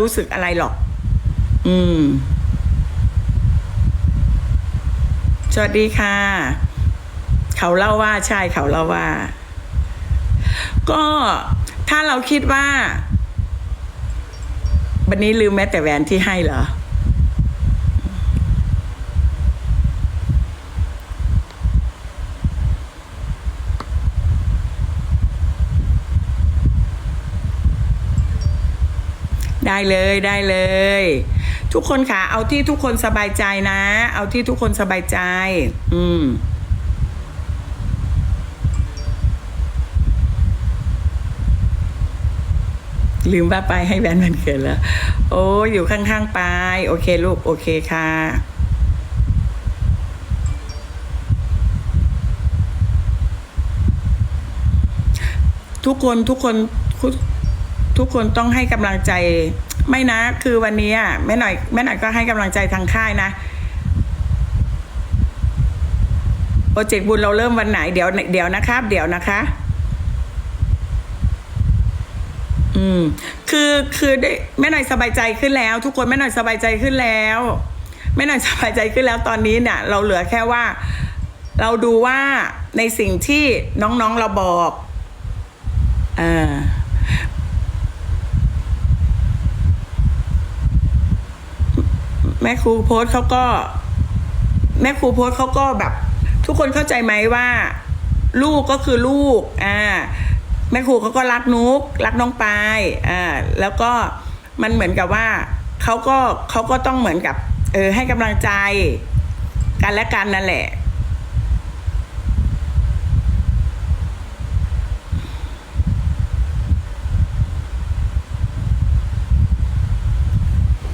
รู้สึกอะไรหรอก อืม สวัสดีค่ะ เขาเล่าว่าใช่เขาเล่าว่า ก็ถ้าเราคิดว่า วันนี้ลืมแม้แต่แหวนที่ให้เหรอ ได้เลยได้เลย ทุกคนค่ะเอาที่ทุกคนสบายใจนะ เอาที่ทุกคนสบายใจ อืมลืมว่าไปให้แบนมันเกิดแล้ว โอ้อยู่ข้างๆไป โอเคลูก โอเคค่ะ ทุกคนทุกคนทุกคนต้องให้กำลังใจ ไม่นะ คือวันนี้อะแม่หน่อยแม่หน่อยก็ให้กำลังใจทางค่ายนะโปรเจกต์บุญเราเริ่มวันไหนเดี๋ยวเดี๋ยวนะครับ เดี๋ยวนะคะ อืม คือคือได้แม่หน่อยสบายใจขึ้นแล้ว ทุกคนแม่หน่อยสบายใจขึ้นแล้วแม่หน่อยสบายใจขึ้นแล้วตอนนี้เนี่ย เราเหลือแค่ว่า เราดูว่าในสิ่งที่น้องๆเราบอกเออ แม่ครูโพสเขาก็ แม่ครูโพสเขาก็แบบ ทุกคนเข้าใจไหมว่า ลูกก็คือลูก อ่า แม่ครูเขาก็รักนุกรักน้องปายอ่าแล้วก็มันเหมือนกับว่าเขาก็เขาก็ต้องเหมือนกับ เออให้กำลังใจกันและกันนั่นแหละ